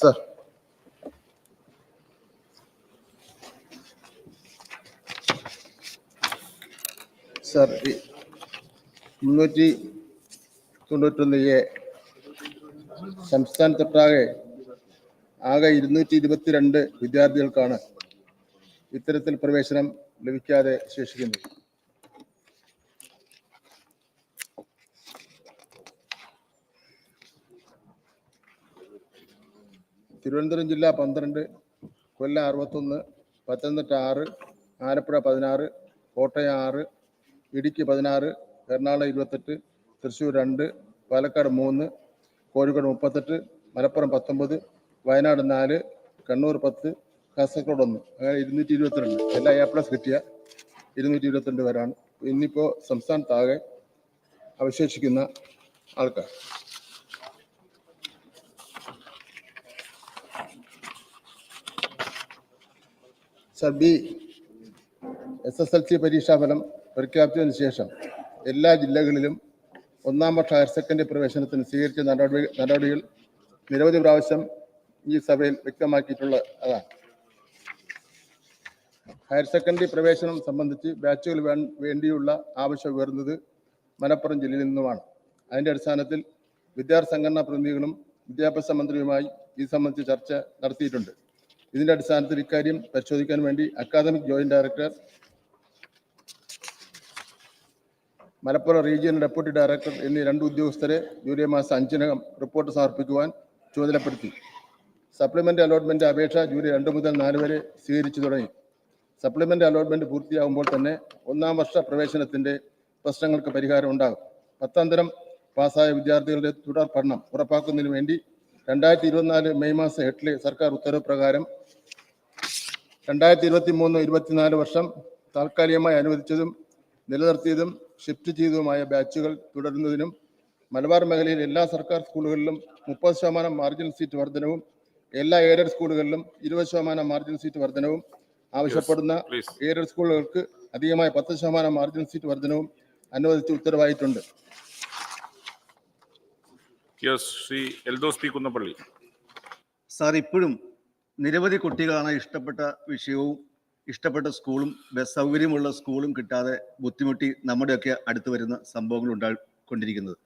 Sir. Sir മുന്നൂറ്റി തൊണ്ണൂറ്റൊന്ന് A സംസ്ഥാനത്തൊട്ടാകെ ആകെ ഇരുന്നൂറ്റി ഇരുപത്തിരണ്ട് വിദ്യാർത്ഥികൾക്കാണ് ഇത്തരത്തിൽ പ്രവേശനം ലഭിക്കാതെ ശേഷിക്കുന്നത്. തിരുവനന്തപുരം ജില്ല പന്ത്രണ്ട് കൊല്ലം അറുപത്തൊന്ന് പത്തനംതിട്ട ആറ് ആലപ്പുഴ പതിനാറ് കോട്ടയം ആറ് ഇടുക്കി പതിനാറ് എറണാകുളം ഇരുപത്തെട്ട് തൃശ്ശൂർ രണ്ട് പാലക്കാട് മൂന്ന് കോഴിക്കോട് മുപ്പത്തെട്ട് മലപ്പുറം പത്തൊമ്പത് വയനാട് നാല് കണ്ണൂർ പത്ത് കാസർഗോഡ് ഒന്ന്. അങ്ങനെ ഇരുന്നൂറ്റി ഇരുപത്തിരണ്ട്. എല്ലാ എ പ്ലസ് കിട്ടിയ ഇരുന്നൂറ്റി ഇരുപത്തിരണ്ട് പേരാണ്. ഇന്നിപ്പോൾ സംസ്ഥാനത്താകെ അവശേഷിക്കുന്ന ആൾക്കാർ. സർ ബി എസ് എസ് എൽ സി പരീക്ഷാഫലം പ്രഖ്യാപിച്ചതിന് ശേഷം എല്ലാ ജില്ലകളിലും ഒന്നാം വർഷ ഹയർ സെക്കൻഡറി പ്രവേശനത്തിന് സ്വീകരിച്ച നടപടി നടപടികൾ നിരവധി പ്രാവശ്യം ഈ സഭയിൽ വ്യക്തമാക്കിയിട്ടുള്ള അതാണ്. ഹയർ സെക്കൻഡറി പ്രവേശനം സംബന്ധിച്ച് ബാച്ചുകൾ വേണ്ടിയുള്ള ആവശ്യം ഉയർന്നത് മലപ്പുറം ജില്ലയിൽ നിന്നുമാണ്. അതിന്റെ അടിസ്ഥാനത്തിൽ വിദ്യാർത്ഥി സംഘടനാ പ്രതിനിധികളും വിദ്യാഭ്യാസ മന്ത്രിയുമായി ഇത് സംബന്ധിച്ച് ചർച്ച നടത്തിയിട്ടുണ്ട്. ഇതിന്റെ അടിസ്ഥാനത്തിൽ ഇക്കാര്യം പരിശോധിക്കാൻ വേണ്ടി academic joint director Malappuram regional deputy director എന്നീ രണ്ട് ഉദ്യോഗസ്ഥരെ ജൂലൈ മാസം അഞ്ചിനകം റിപ്പോർട്ട് സമർപ്പിക്കുവാൻ ചുമതലപ്പെടുത്തി. സപ്ലിമെന്റ് അലോട്ട്മെന്റ് അപേക്ഷ ജൂലൈ രണ്ട് മുതൽ നാല് വരെ സ്വീകരിച്ചു തുടങ്ങി. സപ്ലിമെന്റ് അലോട്ട്മെന്റ് പൂർത്തിയാകുമ്പോൾ തന്നെ ഒന്നാം വർഷ പ്രവേശനത്തിന്റെ പ്രശ്നങ്ങൾക്ക് പരിഹാരം ഉണ്ടാകും. പത്താം തരം പാസ്സായ വിദ്യാർത്ഥികളുടെ തുടർ പഠനം ഉറപ്പാക്കുന്നതിന് വേണ്ടി രണ്ടായിരത്തി ഇരുപത്തിനാല് മെയ് മാസം എട്ടിൽ സർക്കാർ ഉത്തരവ് പ്രകാരം രണ്ടായിരത്തി ഇരുപത്തി മൂന്ന് ഇരുപത്തിനാല് വർഷം താൽക്കാലികമായി അനുവദിച്ചതും നിലനിർത്തിയതും ഷിഫ്റ്റ് ചെയ്തതുമായ ബാച്ചുകൾ തുടരുന്നതിനും മലബാർ മേഖലയിൽ എല്ലാ സർക്കാർ സ്കൂളുകളിലും മുപ്പത് ശതമാനം മാർജിൻ സീറ്റ് വർധനവും എല്ലാ എയ്ഡഡ് സ്കൂളുകളിലും ഇരുപത് ശതമാനം മാർജിൻ സീറ്റ് വർധനവും ആവശ്യപ്പെടുന്ന എയ്ഡഡ് സ്കൂളുകൾക്ക് അധികമായ പത്ത് ശതമാനം മാർജിൻ സീറ്റ് വർധനവും അനുവദിച്ച് ഉത്തരവായിട്ടുണ്ട്. ശ്രീ എൽദോസ് പി കുന്നപ്പള്ളി സാർ ഇപ്പോഴും നിരവധി കുട്ടികളാണ് ഇഷ്ടപ്പെട്ട വിഷയവും ഇഷ്ടപ്പെട്ട സ്കൂളും ബസ് സൗകര്യമുള്ള സ്കൂളും കിട്ടാതെ ബുദ്ധിമുട്ടി നമ്മുടെയൊക്കെ അടുത്ത് വരുന്ന സംഭവങ്ങൾ ഉണ്ടായിക്കൊണ്ടിരിക്കുന്നത്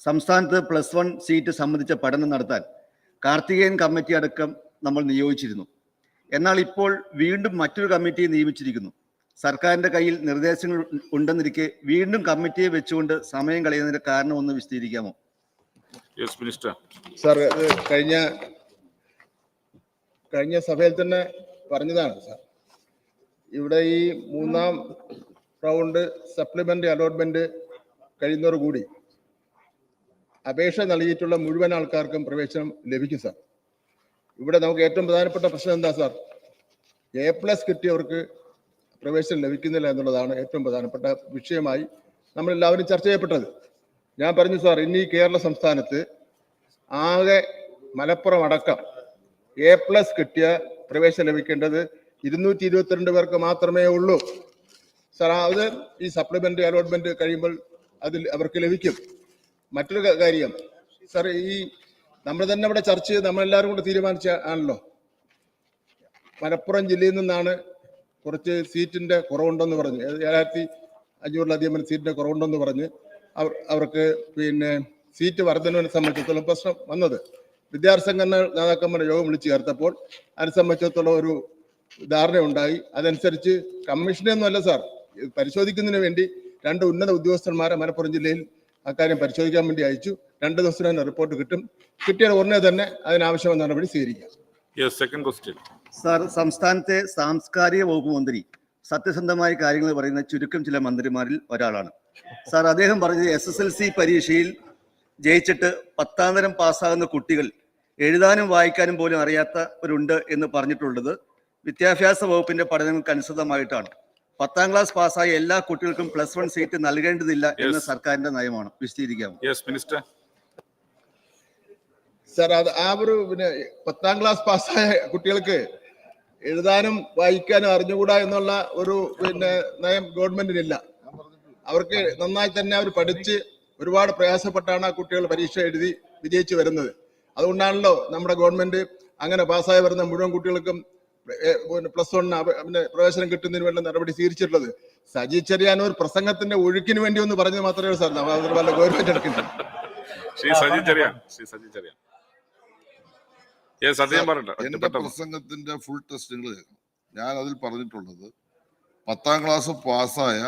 സംസ്ഥാനത്ത് പ്ലസ് വൺ സീറ്റ് സംബന്ധിച്ച പഠനം നടത്താൻ കാർത്തികേയൻ കമ്മിറ്റി അടക്കം നമ്മൾ നിയോഗിച്ചിരുന്നു. എന്നാൽ ഇപ്പോൾ വീണ്ടും മറ്റൊരു കമ്മിറ്റിയെ നിയമിച്ചിരിക്കുന്നു. സർക്കാരിന്റെ കയ്യിൽ നിർദ്ദേശങ്ങൾ ഉണ്ടെന്നിരിക്കെ വീണ്ടും കമ്മിറ്റിയെ വെച്ചുകൊണ്ട് സമയം കളയുന്നതിന്റെ കാരണം ഒന്ന് വിശദീകരിക്കാമോ? മിനിസ്റ്റർ സാർ കഴിഞ്ഞ കഴിഞ്ഞ സഭയിൽ തന്നെ പറഞ്ഞതാണ് സർ ഇവിടെ ഈ മൂന്നാം റൗണ്ട് സപ്ലിമെന്ററി അലോട്ട്മെന്റ് കഴിയുന്നതോടുകൂടി അപേക്ഷ നൽകിയിട്ടുള്ള മുഴുവൻ ആൾക്കാർക്കും പ്രവേശനം ലഭിക്കും സാർ ഇവിടെ നമുക്ക് ഏറ്റവും പ്രധാനപ്പെട്ട പ്രശ്നം എന്താ സാർ എ പ്ലസ് കിട്ടിയവർക്ക് പ്രവേശനം ലഭിക്കുന്നില്ല എന്നുള്ളതാണ് ഏറ്റവും പ്രധാനപ്പെട്ട വിഷയമായി നമ്മളെല്ലാവരും ചർച്ച ചെയ്യപ്പെട്ടത്. ഞാൻ പറഞ്ഞു സാർ ഇന്ന് ഈ കേരള സംസ്ഥാനത്ത് ആകെ മലപ്പുറം അടക്കം എ പ്ലസ് കിട്ടിയ പ്രവേശനം ലഭിക്കേണ്ടത് ഇരുന്നൂറ്റി ഇരുപത്തിരണ്ട് പേർക്ക് മാത്രമേ ഉള്ളൂ. സാർ അത് ഈ സപ്ലിമെന്ററി അലോട്ട്മെന്റ് കഴിയുമ്പോൾ അതിൽ അവർക്ക് ലഭിക്കും. മറ്റൊരു കാര്യം സാർ ഈ നമ്മൾ തന്നെ ഇവിടെ ചർച്ച ചെയ്ത് നമ്മളെല്ലാവരും കൂടെ തീരുമാനിച്ച ആണല്ലോ. മലപ്പുറം ജില്ലയിൽ നിന്നാണ് കുറച്ച് സീറ്റിന്റെ കുറവുണ്ടെന്ന് പറഞ്ഞ് ഏഴായിരത്തി അഞ്ഞൂറിലധികം സീറ്റിന്റെ കുറവുണ്ടെന്ന് പറഞ്ഞ് അവർക്ക് പിന്നെ സീറ്റ് വർധനവിനെ സംബന്ധിച്ചിടത്തോളം പ്രശ്നം വന്നത്. വിദ്യാർത്ഥി സംഘടന നേതാക്കന്മാരുടെ യോഗം വിളിച്ചു ചേർത്തപ്പോൾ അതിനെ സംബന്ധിച്ചിടത്തോളം ഒരു ധാരണ ഉണ്ടായി അതനുസരിച്ച് കമ്മീഷനൊന്നും അല്ല സാർ പരിശോധിക്കുന്നതിന് വേണ്ടി രണ്ട് ഉന്നത ഉദ്യോഗസ്ഥന്മാരെ മലപ്പുറം ജില്ലയിൽ അക്കാര്യം പരിശോധിക്കാൻ വേണ്ടി അയച്ചു. രണ്ട് ദിവസം തന്നെ റിപ്പോർട്ട് കിട്ടും. കിട്ടിയ ഉടനെ തന്നെ അതിനാവശ്യമായ നടപടി സ്വീകരിക്കാം. യെസ് സെക്കൻഡ് ക്വസ്റ്റ്യൻ സാർ സംസ്ഥാനത്തെ സാംസ്കാരിക വകുപ്പ് മന്ത്രി സത്യസന്ധമായ കാര്യങ്ങൾ പറയുന്ന ചുരുക്കം ചില മന്ത്രിമാരിൽ ഒരാളാണ്. സാർ അദ്ദേഹം പറഞ്ഞത് എസ് എസ് എൽ സി പരീക്ഷയിൽ ജയിച്ചിട്ട് പത്താം തരം പാസ്സാകുന്ന കുട്ടികൾ എഴുതാനും വായിക്കാനും പോലും അറിയാത്തവരുണ്ട് എന്ന് പറഞ്ഞിട്ടുള്ളത് വിദ്യാഭ്യാസ വകുപ്പിന്റെ പഠനങ്ങൾക്ക് അനുസൃതമായിട്ടാണ്. പത്താം ക്ലാസ് പാസ്സായ എല്ലാ കുട്ടികൾക്കും പ്ലസ് വൺ സീറ്റ് നൽകേണ്ടതില്ല എന്ന സർക്കാരിന്റെ നയമാണ്. വിശദീകരിക്കാമോ? യെസ് മിനിസ്റ്റർ സാർ അത് ആ ഒരു പിന്നെ പത്താം ക്ലാസ് പാസ്സായ കുട്ടികൾക്ക് എഴുതാനും വായിക്കാനും അറിഞ്ഞുകൂടാ എന്നുള്ള ഒരു പിന്നെ നയം ഗവൺമെന്റിനില്ല. അവർക്ക് നന്നായി തന്നെ അവർ പഠിച്ച് ഒരുപാട് പ്രയാസപ്പെട്ടാണ് ആ കുട്ടികൾ പരീക്ഷ എഴുതി വിജയിച്ചു വരുന്നത്. അതുകൊണ്ടാണല്ലോ നമ്മുടെ ഗവൺമെന്റ് അങ്ങനെ പാസ്സായി വരുന്ന മുഴുവൻ കുട്ടികൾക്കും പ്ലസ് വൺ പിന്നെ പ്രവേശനം കിട്ടുന്നതിന് വേണ്ട നടപടി സ്വീകരിച്ചിട്ടുള്ളത്. സജി ചെറിയാനൂർ പ്രസംഗത്തിന്റെ ഒഴുക്കിന് വേണ്ടി ഒന്ന് പറഞ്ഞത് മാത്രമേ സാർ. വല്ല ഗവൺമെന്റ് എടുക്കുന്നുണ്ട് ശ്രീ സജി ചെറിയാൻ ശ്രീ സജി ചെറിയാൻ. എന്റെ പ്രസംഗത്തിന്റെ ഫുൾ ടെസ്റ്റ് നിങ്ങൾ ഞാൻ അതിൽ പറഞ്ഞിട്ടുള്ളത് പത്താം ക്ലാസ് പാസ്സായ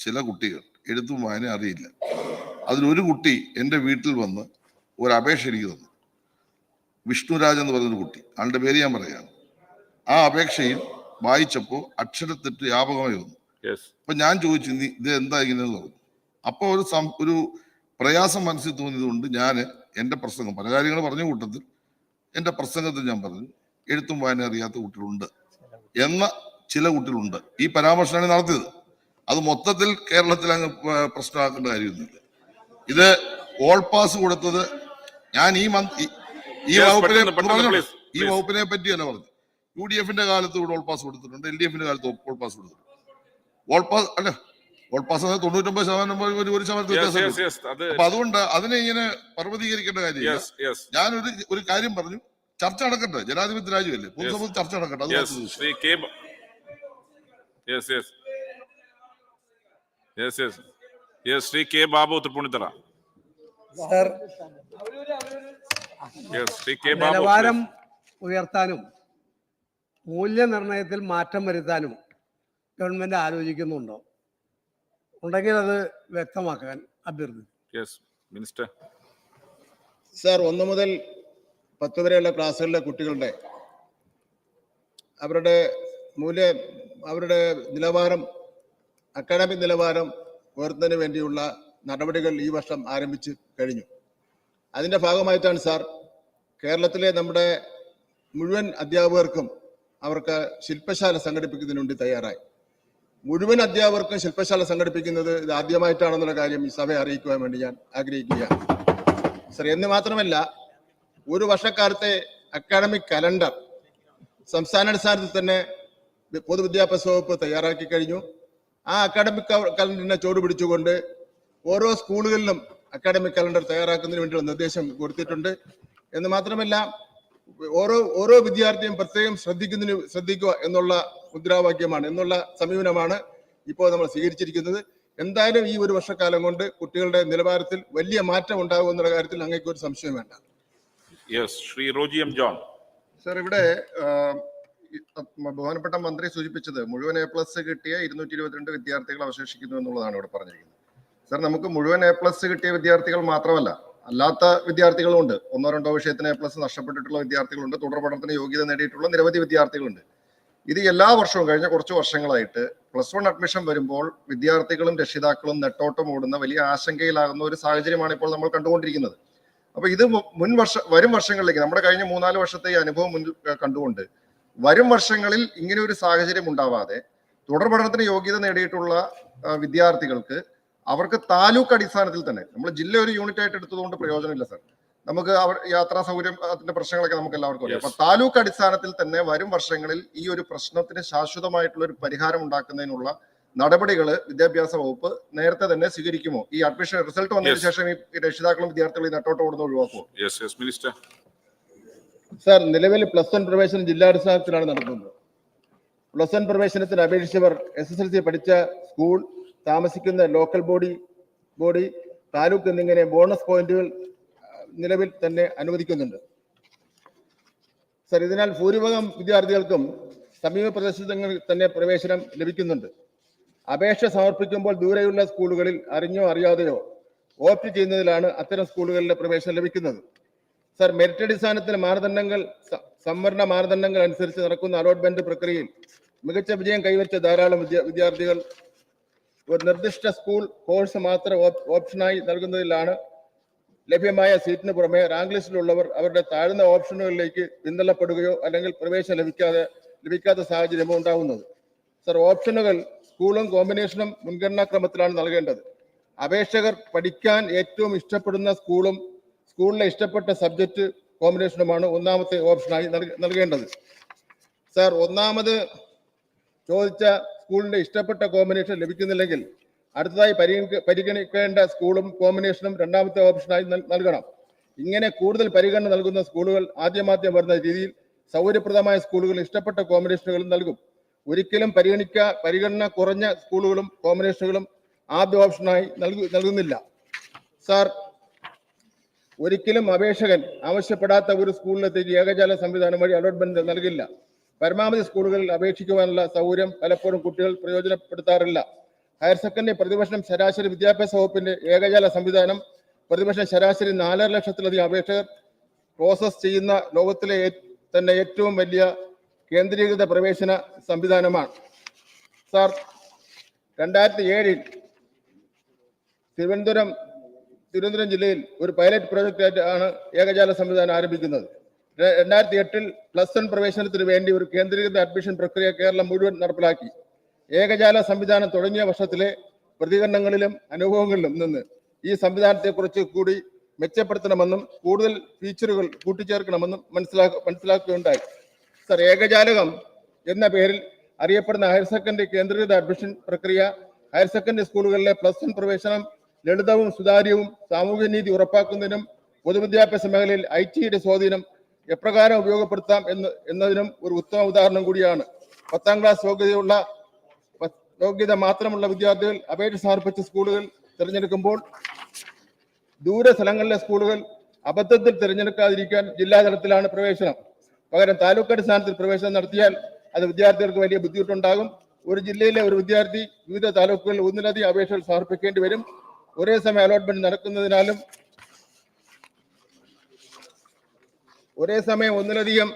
ചില കുട്ടികൾ എഴുത്തും വായന അറിയില്ല. അതിലൊരു കുട്ടി എന്റെ വീട്ടിൽ വന്ന് ഒരു അപേക്ഷ എനിക്ക് തന്നു. വിഷ്ണുരാജ് എന്ന് പറഞ്ഞൊരു കുട്ടി. ആളുടെ പേര് ഞാൻ പറയാണ് ആ അപേക്ഷയിൽ വായിച്ചപ്പോൾ അക്ഷരത്തെറ്റ് വ്യാപകമായി വന്നു. അപ്പൊ ഞാൻ ചോദിച്ചു നീ ഇത് എന്താ ഇങ്ങനെയെന്ന് പറഞ്ഞു? അപ്പൊ ഒരു സം- ഒരു പ്രയാസം മനസ്സിൽ തോന്നിയത് കൊണ്ട് ഞാൻ എന്റെ പ്രസംഗം പല കാര്യങ്ങൾ പറഞ്ഞ കൂട്ടത്തിൽ എന്റെ പ്രസംഗത്തിൽ ഞാൻ പറഞ്ഞു എഴുത്തും വായന അറിയാത്ത കുട്ടികളുണ്ട് എന്ന ചില കുട്ടികളുണ്ട് ഈ പരാമർശമാണ് നടത്തിയത്. അത് മൊത്തത്തിൽ കേരളത്തിൽ അങ്ങ് പ്രശ്നമാക്കേണ്ട കാര്യമൊന്നുമില്ല. ഇത് ഓൾ പാസ് കൊടുത്തത് ഞാൻ ഈ മന്ത് ഈ- വകുപ്പിനെ ഈ വകുപ്പിനെ പറ്റി തന്നെ പറഞ്ഞു. യു ഡി എഫിന്റെ കാലത്ത് ഇവിടെ ഓൾ പാസ് കൊടുത്തിട്ടുണ്ട് എൽ ഡി എഫിന്റെ കാലത്ത് ഓൾ പാസ് കൊടുത്തിട്ടുണ്ട്. ഓൾ പാസ് അല്ല ഓൾ പാസ് തൊണ്ണൂറ്റൊമ്പത് ശതമാനം ഒരു ഒരു ശതമാനത്തിൽ യെസ് വ്യത്യാസം യെസ് യെസ് അത് അപ്പൊ അതുകൊണ്ട് അതിനെ ഇങ്ങനെ പർവതീകരിക്കേണ്ട കാര്യമില്ല. ഞാനൊരു ഒരു കാര്യം പറഞ്ഞു. ചർച്ച നടക്കട്ടെ ജനാധിപത്യ രാജ്യമല്ലേ? പൊതുസഭ ചർച്ച നടക്കട്ടെ അത് yes Shri K yes yes Shri K Babu Tripunithura. Sir yes Shri K Babu നിലവാരം ഉയർത്താനും മൂല്യനിർണയത്തിൽ മാറ്റം വരുത്താനും ഗവൺമെന്റ് ആലോചിക്കുന്നുണ്ടോ? ഉണ്ടെങ്കിൽ അത് വ്യക്തമാക്കാൻ അഭ്യർത്ഥിക്കുന്നു. യെസ് മിനിസ്റ്റർ സാർ ഒന്ന് മുതൽ പത്ത് വരെയുള്ള ക്ലാസ്സുകളിലെ കുട്ടികളുടെ അവരുടെ മൂല്യ അവരുടെ നിലവാരം അക്കാഡമിക് നിലവാരം ഉയർത്തുന്നതിന് വേണ്ടിയുള്ള നടപടികൾ ഈ വർഷം ആരംഭിച്ച് കഴിഞ്ഞു. അതിന്റെ ഭാഗമായിട്ടാണ് സാർ കേരളത്തിലെ നമ്മുടെ മുഴുവൻ അധ്യാപകർക്കും അവർക്ക് ശില്പശാല സംഘടിപ്പിക്കുന്നതിന് വേണ്ടി തയ്യാറായി. മുഴുവൻ അധ്യാപകർക്കും ശില്പശാല സംഘടിപ്പിക്കുന്നത് ഇത് ആദ്യമായിട്ടാണെന്നുള്ള കാര്യം ഈ സഭയെ അറിയിക്കുവാൻ വേണ്ടി ഞാൻ ആഗ്രഹിക്കുകയാണ്. സർ എന്ന് മാത്രമല്ല ഒരു വർഷക്കാലത്തെ അക്കാഡമിക് കലണ്ടർ സംസ്ഥാനാടിസ്ഥാനത്തിൽ തന്നെ പൊതുവിദ്യാഭ്യാസ വകുപ്പ് തയ്യാറാക്കി കഴിഞ്ഞു. ആ അക്കാഡമിക് കലണ്ടറിനെ ചോട് പിടിച്ചുകൊണ്ട് ഓരോ സ്കൂളുകളിലും അക്കാഡമിക് കലണ്ടർ തയ്യാറാക്കുന്നതിന് വേണ്ടിയുള്ള നിർദ്ദേശം കൊടുത്തിട്ടുണ്ട്. എന്ന് മാത്രമല്ല ഓരോ ഓരോ വിദ്യാർത്ഥിയും പ്രത്യേകം ശ്രദ്ധിക്കുന്നതിന് ശ്രദ്ധിക്കുക എന്നുള്ള മുദ്രാവാക്യമാണ് എന്നുള്ള സമീപനമാണ് ഇപ്പോൾ നമ്മൾ സ്വീകരിച്ചിരിക്കുന്നത്. എന്തായാലും ഈ ഒരു വർഷക്കാലം കൊണ്ട് കുട്ടികളുടെ നിലവാരത്തിൽ വലിയ മാറ്റം ഉണ്ടാകും എന്നുള്ള കാര്യത്തിൽ അങ്ങേക്ക് ഒരു സംശയം വേണ്ട. Yes Shri Roji M John. Sir ഇവിടെ ബഹുമാനപ്പെട്ട മന്ത്രി സൂചിപ്പിച്ചത് മുഴുവൻ എ പ്ലസ് കിട്ടിയ ഇരുന്നൂറ്റി ഇരുപത്തിരണ്ട് വിദ്യാർത്ഥികൾ അവശേഷിക്കുന്നു എന്നുള്ളതാണ് ഇവിടെ പറഞ്ഞിരിക്കുന്നത്. സർ നമുക്ക് മുഴുവൻ എ പ്ലസ് കിട്ടിയ വിദ്യാർത്ഥികൾ മാത്രമല്ല അല്ലാത്ത വിദ്യാർത്ഥികളും ഉണ്ട് ഒന്നോ രണ്ടോ വിഷയത്തിന് എ പ്ലസ് നഷ്ടപ്പെട്ടിട്ടുള്ള വിദ്യാർത്ഥികളുണ്ട് തുടർ പഠനത്തിന് യോഗ്യത നേടിയിട്ടുള്ള നിരവധി വിദ്യാർത്ഥികളുണ്ട്. ഇത് എല്ലാ വർഷവും കഴിഞ്ഞ കുറച്ച് വർഷങ്ങളായിട്ട് പ്ലസ് വൺ അഡ്മിഷൻ വരുമ്പോൾ വിദ്യാർത്ഥികളും രക്ഷിതാക്കളും നെട്ടോട്ടം ഓടുന്ന വലിയ ആശങ്കയിലാകുന്ന ഒരു സാഹചര്യമാണ് ഇപ്പോൾ നമ്മൾ കണ്ടുകൊണ്ടിരിക്കുന്നത്. അപ്പൊ ഇത് മുൻ വർഷ വരും വർഷങ്ങളിലേക്ക് നമ്മുടെ കഴിഞ്ഞ മൂന്നാൽ വർഷത്തെ അനുഭവം മുൻ കണ്ടുകൊണ്ട് വരും വർഷങ്ങളിൽ ഇങ്ങനെ ഒരു സാഹചര്യം ഉണ്ടാവാതെ തുടർ പഠനത്തിന് യോഗ്യത നേടിയിട്ടുള്ള വിദ്യാർത്ഥികൾക്ക് അവർക്ക് താലൂക്ക് അടിസ്ഥാനത്തിൽ തന്നെ നമ്മൾ ജില്ല ഒരു യൂണിറ്റ് ആയിട്ട് എടുത്തതുകൊണ്ട് പ്രയോജനമില്ല സർ. നമുക്ക് അവർ യാത്രാ സൗകര്യം അതിന്റെ പ്രശ്നങ്ങളൊക്കെ നമുക്ക് എല്ലാവർക്കും അറിയാം. അപ്പൊ താലൂക്ക് അടിസ്ഥാനത്തിൽ തന്നെ വരും വർഷങ്ങളിൽ ഈ ഒരു പ്രശ്നത്തിന് ശാശ്വതമായിട്ടുള്ള ഒരു പരിഹാരം ഉണ്ടാക്കുന്നതിനുള്ള നടപടികൾ വിദ്യാഭ്യാസ വകുപ്പ് നേരത്തെ തന്നെ സ്വീകരിക്കുമോ? ഈ അഡ്മിഷൻ റിസൾട്ട് വന്നതിന്. ശേഷം ഈ രക്ഷിതാക്കളും വിദ്യാർത്ഥികളും നെട്ടോട്ട് ഓടുന്ന ഒഴിവാക്കുമോ? യെസ് യെസ് മിനിസ്റ്റർ സാർ നിലവിൽ പ്ലസ് വൺ പ്രവേശനം ജില്ലാടിസ്ഥാനത്തിലാണ് നടത്തുന്നത്. പ്ലസ് വൺ പ്രവേശനത്തിന് അപേക്ഷിച്ചവർ എസ് എസ് എൽ സി പഠിച്ച സ്കൂൾ താമസിക്കുന്ന ലോക്കൽ ബോഡി ബോഡി താലൂക്ക് എന്നിങ്ങനെ ബോണസ് പോയിന്റുകൾ നിലവിൽ തന്നെ അനുവദിക്കുന്നുണ്ട്. സാർ ഇതിനാൽ ഭൂരിഭാഗം വിദ്യാർത്ഥികൾക്കും സമീപ പ്രദേശങ്ങളിൽ തന്നെ പ്രവേശനം ലഭിക്കുന്നുണ്ട്. അപേക്ഷ സമർപ്പിക്കുമ്പോൾ ദൂരെയുള്ള സ്കൂളുകളിൽ അറിഞ്ഞോ അറിയാതെയോ ഓപ്റ്റ് ചെയ്യുന്നതിലാണ് അത്തരം സ്കൂളുകളിലെ പ്രവേശനം ലഭിക്കുന്നത്. സർ മെറിറ്റ് അടിസ്ഥാനത്തിൽ മാനദണ്ഡങ്ങൾ സംവരണ മാനദണ്ഡങ്ങൾ അനുസരിച്ച് നടക്കുന്ന അലോട്ട്മെന്റ് പ്രക്രിയയിൽ മികച്ച വിജയം കൈവരിച്ച ധാരാളം വിദ്യാർത്ഥികൾ ഒരു നിർദ്ദിഷ്ട സ്കൂൾ കോഴ്സ് മാത്രം ഓപ്ഷനായി നൽകുന്നതിലാണ് ലഭ്യമായ സീറ്റിന് പുറമെ റാങ്ക് ലിസ്റ്റിലുള്ളവർ അവരുടെ താഴ്ന്ന ഓപ്ഷനുകളിലേക്ക് പിന്തള്ളപ്പെടുകയോ അല്ലെങ്കിൽ പ്രവേശനം ലഭിക്കാതെ ലഭിക്കാത്ത സാഹചര്യമോ ഉണ്ടാകുന്നത് സർ ഓപ്ഷനുകൾ സ്കൂളും കോമ്പിനേഷനും മുൻഗണനാക്രമത്തിലാണ് നൽകേണ്ടത്. അപേക്ഷകർ പഠിക്കാൻ ഏറ്റവും ഇഷ്ടപ്പെടുന്ന സ്കൂളും സ്കൂളിലെ ഇഷ്ടപ്പെട്ട സബ്ജക്റ്റ് കോമ്പിനേഷനുമാണ് ഒന്നാമത്തെ ഓപ്ഷനായി നൽക- നൽകേണ്ടത്. സാർ ഒന്നാമത് ചോദിച്ച സ്കൂളിന്റെ ഇഷ്ടപ്പെട്ട കോമ്പിനേഷൻ ലഭിക്കുന്നില്ലെങ്കിൽ അടുത്തതായി പരിഗണിക്ക പരിഗണിക്കേണ്ട സ്കൂളും കോമ്പിനേഷനും രണ്ടാമത്തെ ഓപ്ഷനായി നൽകണം. ഇങ്ങനെ കൂടുതൽ പരിഗണന നൽകുന്ന സ്കൂളുകൾ ആദ്യമാദ്യം വരുന്ന രീതിയിൽ സൗകര്യപ്രദമായ സ്കൂളുകൾ ഇഷ്ടപ്പെട്ട കോമ്പിനേഷനുകളും നൽകും. ഒരിക്കലും പരിഗണിക്ക പരിഗണന കുറഞ്ഞ സ്കൂളുകളും കോമ്പിനേഷനുകളും ആദ്യ ഓപ്ഷനായി നൽകു നൽകുന്നില്ല. സാർ ഒരിക്കലും അപേക്ഷകൻ ആവശ്യപ്പെടാത്ത ഒരു സ്കൂളിലെത്തേക്ക് ഏകജാല സംവിധാനം വഴി അലോട്ട്മെന്റ് നൽകില്ല. പരമാവധി സ്കൂളുകളിൽ അപേക്ഷിക്കുവാനുള്ള സൗകര്യം പലപ്പോഴും കുട്ടികൾ പ്രയോജനപ്പെടുത്താറില്ല. ഹയർ സെക്കൻഡറി പ്രതിവർഷം ശരാശരി വിദ്യാഭ്യാസ വകുപ്പിന്റെ ഏകജാല സംവിധാനം പ്രതിവർഷം ശരാശരി നാലര ലക്ഷത്തിലധികം അപേക്ഷകർ പ്രോസസ് ചെയ്യുന്ന ലോകത്തിലെ തന്നെ ഏറ്റവും വലിയ കേന്ദ്രീകൃത പ്രവേശന സംവിധാനമാണ്. സാർ രണ്ടായിരത്തി ഏഴിൽ തിരുവനന്തപുരം തിരുവനന്തപുരം ജില്ലയിൽ ഒരു പൈലറ്റ് പ്രോജക്റ്റ് ആണ് ഏകജാല സംവിധാനം ആരംഭിക്കുന്നത്. രണ്ടായിരത്തി എട്ടിൽ പ്ലസ് വൺ പ്രവേശനത്തിന് വേണ്ടി ഒരു കേന്ദ്രീകൃത അഡ്മിഷൻ പ്രക്രിയ കേരളം മുഴുവൻ നടപ്പിലാക്കി. ഏകജാല സംവിധാനം തുടങ്ങിയ വർഷത്തിലെ പ്രതികരണങ്ങളിലും അനുഭവങ്ങളിലും നിന്ന് ഈ സംവിധാനത്തെക്കുറിച്ച് കൂടി മെച്ചപ്പെടുത്തണമെന്നും കൂടുതൽ ഫീച്ചറുകൾ കൂട്ടിച്ചേർക്കണമെന്നും മനസ്സിലാക്ക മനസ്സിലാക്കുകയുണ്ടായി. സർ ഏകജാലകം എന്ന പേരിൽ അറിയപ്പെടുന്ന ഹയർ സെക്കൻഡറി കേന്ദ്രീകൃത അഡ്മിഷൻ പ്രക്രിയ ഹയർ സെക്കൻഡറി സ്കൂളുകളിലെ പ്ലസ് വൺ പ്രവേശനം ലളിതവും സുതാര്യവും സാമൂഹ്യനീതി ഉറപ്പാക്കുന്നതിനും പൊതുവിദ്യാഭ്യാസ മേഖലയിൽ ഐ ടിയുടെ സ്വാധീനം എപ്രകാരം ഉപയോഗപ്പെടുത്താം എന്ന് എന്നതിനും ഒരു ഉത്തമ ഉദാഹരണം കൂടിയാണ്. പത്താം ക്ലാസ് യോഗ്യതയുള്ള യോഗ്യത മാത്രമുള്ള വിദ്യാർത്ഥികൾ അപേക്ഷ സമർപ്പിച്ച സ്കൂളുകൾ തിരഞ്ഞെടുക്കുമ്പോൾ ദൂര സ്ഥലങ്ങളിലെ സ്കൂളുകൾ അബദ്ധത്തിൽ തിരഞ്ഞെടുക്കാതിരിക്കാൻ ജില്ലാതലത്തിലാണ് പ്രവേശനം. പകരം താലൂക്ക് അടിസ്ഥാനത്തിൽ പ്രവേശനം നടത്തിയാൽ അത് വിദ്യാർത്ഥികൾക്ക് വലിയ ബുദ്ധിമുട്ടുണ്ടാകും. ഒരു ജില്ലയിലെ ഒരു വിദ്യാർത്ഥി വിവിധ താലൂക്കുകളിൽ ഒന്നിലധികം അപേക്ഷകൾ സമർപ്പിക്കേണ്ടി വരും. ഒരേ സമയം അലോട്ട്മെന്റ് നടക്കുന്നതിനാലും ഒരേ സമയം ഒന്നിലധികം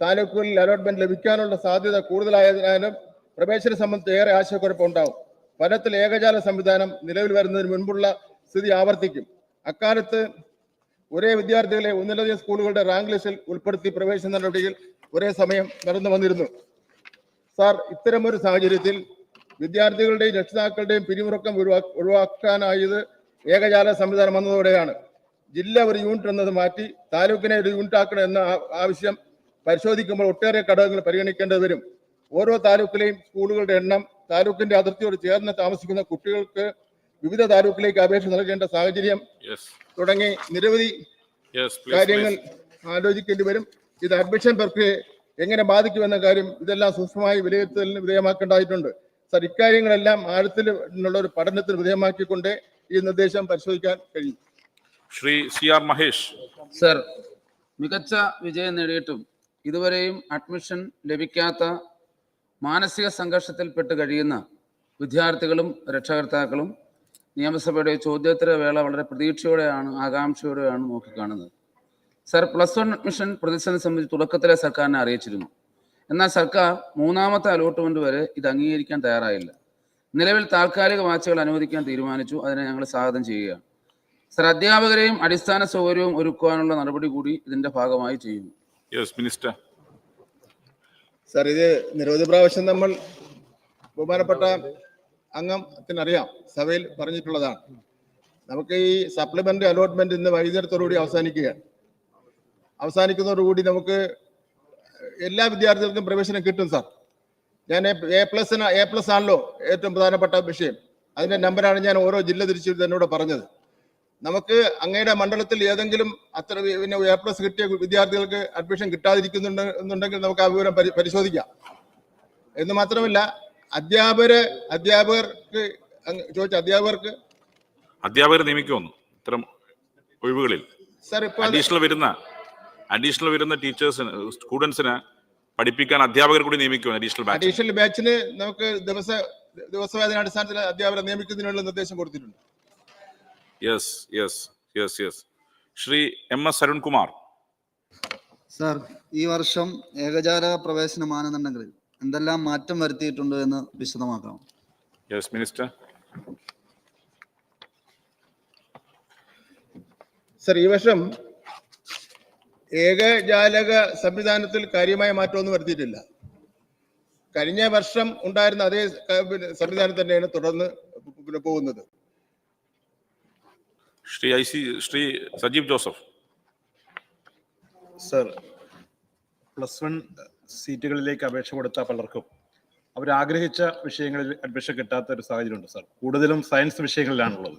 താലൂക്കുകളിൽ അലോട്ട്മെന്റ് ലഭിക്കാനുള്ള സാധ്യത കൂടുതലായതിനാലും പ്രവേശന സംബന്ധിച്ച് ഏറെ ആശയക്കുഴപ്പമുണ്ടാവും. ഫലത്തിൽ ഏകജാല സംവിധാനം നിലവിൽ വരുന്നതിന് മുൻപുള്ള സ്ഥിതി ആവർത്തിക്കും. അക്കാലത്ത് ഒരേ വിദ്യാർത്ഥികളെ ഒന്നിലധികം സ്കൂളുകളുടെ റാങ്ക് ലിസ്റ്റിൽ ഉൾപ്പെടുത്തി പ്രവേശന നടപടികൾ ഒരേ സമയം നടന്നു വന്നിരുന്നു സാർ ഇത്തരമൊരു സാഹചര്യത്തിൽ വിദ്യാർത്ഥികളുടെയും രക്ഷിതാക്കളുടെയും പിരിമുറുക്കം ഒഴിവാ- ഒഴിവാക്കാനായത് ഏകജാല സംവിധാനം വന്നതോടെയാണ്. ജില്ല ഒരു യൂണിറ്റ് എന്നത് മാറ്റി താലൂക്കിനെ ഒരു യൂണിറ്റ് ആക്കണം എന്ന ആവശ്യം പരിശോധിക്കുമ്പോൾ ഒട്ടേറെ ഘടകങ്ങൾ പരിഗണിക്കേണ്ടത് വരും. ഓരോ താലൂക്കിലെയും സ്കൂളുകളുടെ എണ്ണം താലൂക്കിന്റെ അതിർത്തിയോട് ചേർന്ന് താമസിക്കുന്ന കുട്ടികൾക്ക് വിവിധ താലൂക്കിലേക്ക് അപേക്ഷ നൽകേണ്ട സാഹചര്യം തുടങ്ങി നിരവധി കാര്യങ്ങൾ. ആലോചിക്കേണ്ടി വരും. ഇത് അഡ്മിഷൻ പ്രക്രിയയെ എങ്ങനെ ബാധിക്കുമെന്ന കാര്യം ഇതെല്ലാം സൂക്ഷ്മമായി വിലയിരുത്തലിന് വിധേയമാക്കേണ്ടതായിട്ടുണ്ട്. സർ ഇക്കാര്യങ്ങളെല്ലാം ആഴത്തിൽ ഉള്ള ഒരു പഠനത്തിന് വിധേയമാക്കിക്കൊണ്ട് ഈ നിർദ്ദേശം പരിശോധിക്കാൻ കഴിയും. Shri C R Mahesh. Sir മികച്ച വിജയം നേടിയിട്ടും ഇതുവരെയും അഡ്മിഷൻ ലഭിക്കാത്ത മാനസിക സംഘർഷത്തിൽപ്പെട്ട് കഴിയുന്ന വിദ്യാർത്ഥികളും രക്ഷകർത്താക്കളും നിയമസഭയുടെ ചോദ്യോത്തര വേള വളരെ പ്രതീക്ഷയോടെയാണ് ആകാംക്ഷയോടെയാണ് നോക്കിക്കാണുന്നത്. സർ പ്ലസ് വൺ അഡ്മിഷൻ പ്രതിസന്ധി സംബന്ധിച്ച് തുടക്കത്തിലെ സർക്കാരിനെ അറിയിച്ചിരുന്നു. എന്നാൽ സർക്കാർ മൂന്നാമത്തെ അലോട്ട്മെന്റ് വരെ ഇത് അംഗീകരിക്കാൻ തയ്യാറായില്ല. നിലവിൽ താൽക്കാലിക വാച്ചുകൾ അനുവദിക്കാൻ തീരുമാനിച്ചു. അതിനെ ഞങ്ങൾ സ്വാഗതം ചെയ്യുകയാണ്. സർ അധ്യാപകരെയും അടിസ്ഥാന സൗകര്യവും ഒരുക്കുവാനുള്ള നടപടി കൂടി ഇതിന്റെ ഭാഗമായി ചെയ്യുന്നു. യെസ് മിനിസ്റ്റർ സർ ഇത് നിരവധി പ്രാവശ്യം നമ്മൾ ബഹുമാനപ്പെട്ട അംഗത്തിനറിയാം സഭയിൽ പറഞ്ഞിട്ടുള്ളതാണ്. നമുക്ക് ഈ സപ്ലിമെന്ററി അലോട്ട്മെന്റ് ഇന്ന് വൈകുന്നേരത്തോടുകൂടി അവസാനിക്കുകയാണ്. അവസാനിക്കുന്നതോടുകൂടി നമുക്ക് എല്ലാ വിദ്യാർത്ഥികൾക്കും പ്രവേശനം കിട്ടും സാർ ഞാൻ എ പ്ലസിന് എ പ്ലസ് ആണല്ലോ ഏറ്റവും പ്രധാനപ്പെട്ട വിഷയം. അതിന്റെ നമ്പറാണ് ഞാൻ ഓരോ ജില്ല തിരിച്ചു എന്നോട് പറഞ്ഞത്. നമുക്ക് അങ്ങയുടെ മണ്ഡലത്തിൽ ഏതെങ്കിലും അത്ര പിന്നെ എ പ്ലസ് കിട്ടിയ വിദ്യാർത്ഥികൾക്ക് അഡ്മിഷൻ കിട്ടാതിരിക്കുന്നുണ്ട് എന്നുണ്ടെങ്കിൽ നമുക്ക് ആ വിവരം പരിശോധിക്കാം. എന്ന് മാത്രമല്ല അധ്യാപകര് അധ്യാപകർക്ക് ചോദിച്ച അധ്യാപകർക്ക് അധ്യാപകർ നിയമിക്കുമെന്ന് ഇത്തരം ഒഴിവുകളിൽ. സാർ ഇപ്പോൾ വരുന്ന അഡീഷണൽ വരുന്ന ടീച്ചേഴ്സിന് സ്റ്റുഡൻസിന് പഠിപ്പിക്കാൻ അധ്യാപകർ കൂടി നിയമിക്കുവാൻ അഡീഷണൽ ബാച്ച് അഡീഷണൽ ബാച്ചിന് നമുക്ക് ദിവസ ദിവസവേതന അടിസ്ഥാനത്തിൽ അധ്യാപകരെ നിയമിക്കുന്നതിനുള്ള നിർദ്ദേശം കൊടുത്തിട്ടുണ്ട്. Yes yes yes yes Shri M S Arunkumar. Sir ഈ വർഷം ഏകജാല പ്രവേശന മാനദണ്ഡങ്ങളിൽ എന്തെല്ലാം മാറ്റം വരുത്തിയിട്ടുണ്ട് എന്ന് വിശദമാക്കാം. യെസ് മിനിസ്റ്റർ സർ ഈ വർഷം ഏകജാലക സംവിധാനത്തിൽ കാര്യമായ മാറ്റമൊന്നും വരുത്തിയിട്ടില്ല. കഴിഞ്ഞ വർഷം ഉണ്ടായിരുന്ന അതേ സംവിധാനം തന്നെയാണ് തുടർന്ന് പിന്നെ പോകുന്നത്. Shri I C Shri Sajeev Joseph. Sir plus one സീറ്റുകളിലേക്ക് അപേക്ഷ കൊടുത്ത പലർക്കും അവരാഗ്രഹിച്ച വിഷയങ്ങളിൽ അഡ്മിഷൻ കിട്ടാത്ത ഒരു സാഹചര്യമുണ്ട് സർ. കൂടുതലും സയൻസ് വിഷയങ്ങളിലാണുള്ളത്.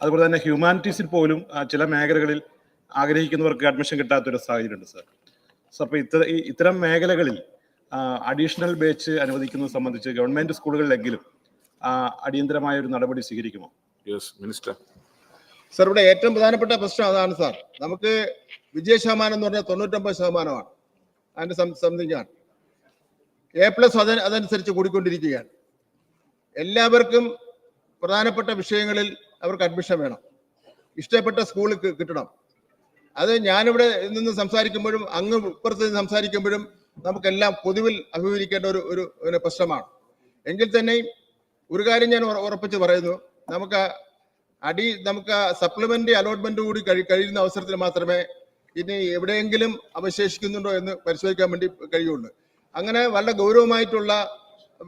അതുപോലെ തന്നെ ഹ്യൂമാനിറ്റീസിൽ പോലും ചില മേഖലകളിൽ ആഗ്രഹിക്കുന്നവർക്ക് അഡ്മിഷൻ കിട്ടാത്തൊരു സാഹചര്യമുണ്ട് സാർ സോ അപ്പോൾ ഇത്ര ഈ- ഇത്തരം മേഖലകളിൽ അഡീഷണൽ ബാച്ച് അനുവദിക്കുന്നത് സംബന്ധിച്ച് ഗവൺമെന്റ് സ്കൂളുകളിലെങ്കിലും അടിയന്തരമായ ഒരു നടപടി സ്വീകരിക്കുമോ? യെസ് മിനിസ്റ്റർ സാർ ഇവിടെ ഏറ്റവും പ്രധാനപ്പെട്ട പ്രശ്നം അതാണ് സാർ നമുക്ക് വിജയ ശതമാനം എന്ന് പറഞ്ഞാൽ തൊണ്ണൂറ്റൊമ്പത് ശതമാനമാണ്. അതിന്റെ സംതിങ് ആണ്. എ പ്ലസ് അത് അതനുസരിച്ച് കൂടിക്കൊണ്ടിരിക്കുകയാണ്. എല്ലാവർക്കും പ്രധാനപ്പെട്ട വിഷയങ്ങളിൽ അവർക്ക് അഡ്മിഷൻ വേണം. ഇഷ്ടപ്പെട്ട സ്കൂളിൽ കിട്ടണം. അത് ഞാനിവിടെ നിന്ന് സംസാരിക്കുമ്പോഴും അങ്ങ് ഇപ്പുറത്ത് നിന്ന് സംസാരിക്കുമ്പോഴും നമുക്കെല്ലാം പൊതുവിൽ അഭിമുഖീകരിക്കേണ്ട ഒരു ഒരു പ്രശ്നമാണ്. എങ്കിൽ തന്നെയും ഒരു കാര്യം ഞാൻ ഉറ- ഉറപ്പിച്ച് പറയുന്നു. നമുക്ക് അടി നമുക്ക് സപ്ലിമെന്ററി അലോട്ട്മെന്റ് കൂടി കഴി കഴിയുന്ന അവസരത്തിൽ മാത്രമേ ഇനി എവിടെയെങ്കിലും അവശേഷിക്കുന്നുണ്ടോ എന്ന് പരിശോധിക്കാൻ വേണ്ടി കഴിയുള്ളൂ. അങ്ങനെ വളരെ ഗൗരവമായിട്ടുള്ള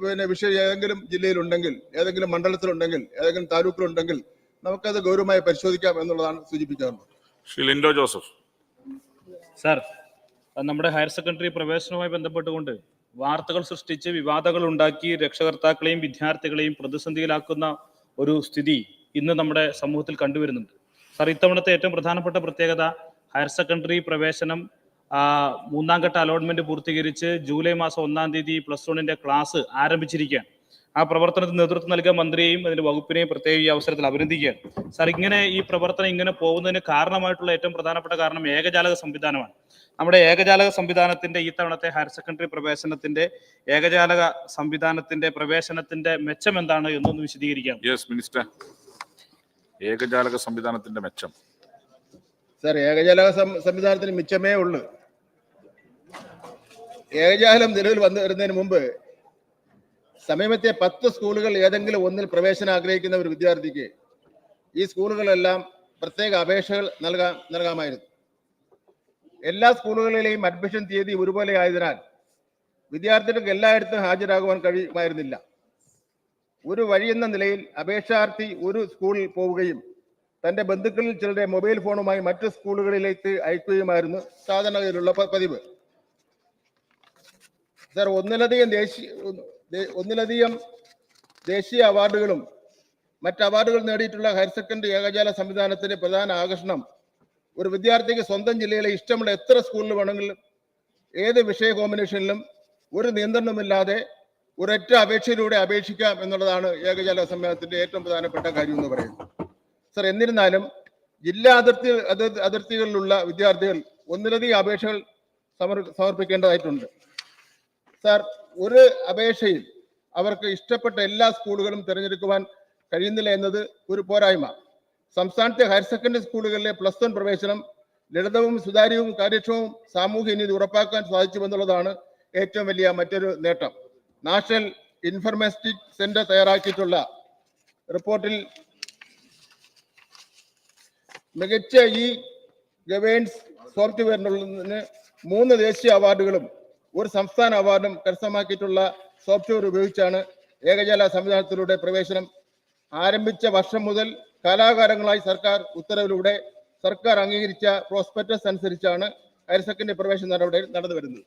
പിന്നെ വിഷയം ഏതെങ്കിലും ജില്ലയിലുണ്ടെങ്കിൽ ഏതെങ്കിലും മണ്ഡലത്തിലുണ്ടെങ്കിൽ ഏതെങ്കിലും താലൂക്കിലുണ്ടെങ്കിൽ നമുക്കത് ഗൗരവമായി പരിശോധിക്കാം എന്നുള്ളതാണ് സൂചിപ്പിക്കാറുള്ളത്. ശ്രീ ലിൻഡോ ജോസഫ്. സാർ നമ്മുടെ ഹയർ സെക്കൻഡറി പ്രവേശനവുമായി ബന്ധപ്പെട്ടുകൊണ്ട് വാർത്തകൾ സൃഷ്ടിച്ച് വിവാദങ്ങൾ ഉണ്ടാക്കി രക്ഷകർത്താക്കളെയും വിദ്യാർത്ഥികളെയും പ്രതിസന്ധിയിലാക്കുന്ന ഒരു സ്ഥിതി ഇന്ന് നമ്മുടെ സമൂഹത്തിൽ കണ്ടുവരുന്നുണ്ട്. സാർ ഇത്തവണത്തെ ഏറ്റവും പ്രധാനപ്പെട്ട പ്രത്യേകത ഹയർ സെക്കൻഡറി പ്രവേശനം മൂന്നാം ഘട്ട അലോട്ട്മെന്റ് പൂർത്തീകരിച്ച് ജൂലൈ മാസം ഒന്നാം തീയതി പ്ലസ് വണ്ണിന്റെ ക്ലാസ് ആരംഭിച്ചിരിക്കുകയാണ്. ആ പ്രവർത്തനത്തിന് നേതൃത്വം നൽകിയ മന്ത്രിയെയും അതിന്റെ വകുപ്പിനെയും പ്രത്യേക ഈ അവസരത്തിൽ അഭിനന്ദിക്കുകയാണ്. സാർ ഇങ്ങനെ ഈ പ്രവർത്തനം ഇങ്ങനെ പോകുന്നതിന് കാരണമായിട്ടുള്ള ഏറ്റവും പ്രധാനപ്പെട്ട കാരണം ഏകജാലക സംവിധാനമാണ്. നമ്മുടെ ഏകജാലക സംവിധാനത്തിന്റെ ഈ തവണത്തെ ഹയർ സെക്കൻഡറി പ്രവേശനത്തിന്റെ ഏകജാലക സംവിധാനത്തിന്റെ പ്രവേശനത്തിന്റെ മെച്ചം എന്താണ് എന്നൊന്ന് വിശദീകരിക്കാം. യെസ് മിനിസ്റ്റർ ഏകജാലക സംവിധാനത്തിന്റെ മെച്ചം. സാർ ഏകജാലക സംവിധാനത്തിന് മിച്ചമേ ഉള്ളൂ. ഏകജാലം നിലവിൽ വന്നു വരുന്നതിന് മുമ്പ് സമീപത്തെ പത്ത് സ്കൂളുകൾ ഏതെങ്കിലും ഒന്നിൽ പ്രവേശനം ആഗ്രഹിക്കുന്ന ഒരു വിദ്യാർത്ഥിക്ക് ഈ സ്കൂളുകളെല്ലാം പ്രത്യേക അപേക്ഷകൾ നൽകാ നൽകാമായിരുന്നു. എല്ലാ സ്കൂളുകളിലെയും അഡ്മിഷൻ തീയതി ഒരുപോലെ ആയതിനാൽ വിദ്യാർത്ഥികൾക്ക് എല്ലായിടത്തും ഹാജരാകുവാൻ കഴിയുമായിരുന്നില്ല. ഒരു വഴിയെന്ന നിലയിൽ അപേക്ഷാർത്ഥി ഒരു സ്കൂളിൽ പോവുകയും തന്റെ ബന്ധുക്കളിൽ ചിലരെ മൊബൈൽ ഫോണുമായി മറ്റ് സ്കൂളുകളിലേക്ക് അയക്കുകയുമായിരുന്നു സാധാരണഗതിയിലുള്ള പതിവ്. സാർ ഒന്നിലധികം ദേശീയ ഒന്നിലധികം ദേശീയ അവാർഡുകളും മറ്റ് അവാർഡുകൾ നേടിയിട്ടുള്ള ഹയർ സെക്കൻഡറി ഏകജാല സംവിധാനത്തിന്റെ പ്രധാന ആകർഷണം ഒരു വിദ്യാർത്ഥിക്ക് സ്വന്തം ജില്ലയിലെ ഇഷ്ടമുള്ള എത്ര സ്കൂളിൽ വേണമെങ്കിലും ഏത് വിഷയ കോമ്പിനേഷനിലും ഒരു നിയന്ത്രണമില്ലാതെ ഒരൊറ്റ അപേക്ഷയിലൂടെ അപേക്ഷിക്കാം എന്നുള്ളതാണ് ഏകജാല സംവിധാനത്തിന്റെ ഏറ്റവും പ്രധാനപ്പെട്ട കാര്യം എന്ന് പറയുന്നത്. സർ എന്നിരുന്നാലും ജില്ലാ അതിർത്തി അതിർ- അതിർത്തികളിലുള്ള വിദ്യാർത്ഥികൾ ഒന്നിലധികം അപേക്ഷകൾ സമർ സമർപ്പിക്കേണ്ടതായിട്ടുണ്ട്. സാർ ഒരു അപേക്ഷയിൽ അവർക്ക് ഇഷ്ടപ്പെട്ട എല്ലാ സ്കൂളുകളും തിരഞ്ഞെടുക്കുവാൻ കഴിയുന്നില്ല എന്നത് ഒരു പോരായ്മ. സംസ്ഥാനത്തെ ഹയർ സെക്കൻഡറി സ്കൂളുകളിലെ പ്ലസ് വൺ പ്രവേശനം ലളിതവും സുതാര്യവും കാര്യക്ഷമവും സാമൂഹ്യ നീതി ഉറപ്പാക്കാൻ സാധിച്ചുവെന്നുള്ളതാണ് ഏറ്റവും വലിയ മറ്റൊരു നേട്ടം. നാഷണൽ ഇൻഫർമാറ്റിക് സെന്റർ തയ്യാറാക്കിയിട്ടുള്ള റിപ്പോർട്ടിൽ മികച്ച ഈ ഗവേൺസ് സോഫ്റ്റ്വെയറിനുള്ളതിന് മൂന്ന് ദേശീയ അവാർഡുകളും ഒരു സംസ്ഥാന അവാർഡും കരസ്ഥമാക്കിയിട്ടുള്ള സോഫ്റ്റ്വെയർ ഉപയോഗിച്ചാണ് ഏകജാല സംവിധാനത്തിലൂടെ പ്രവേശനം ആരംഭിച്ച വർഷം മുതൽ കലാകാരങ്ങളായി സർക്കാർ ഉത്തരവിലൂടെ സർക്കാർ അംഗീകരിച്ച പ്രോസ്പെക്ടസ് അനുസരിച്ചാണ് ഹയർ സെക്കൻഡറി പ്രവേശന നടപടി നടന്നു വരുന്നത്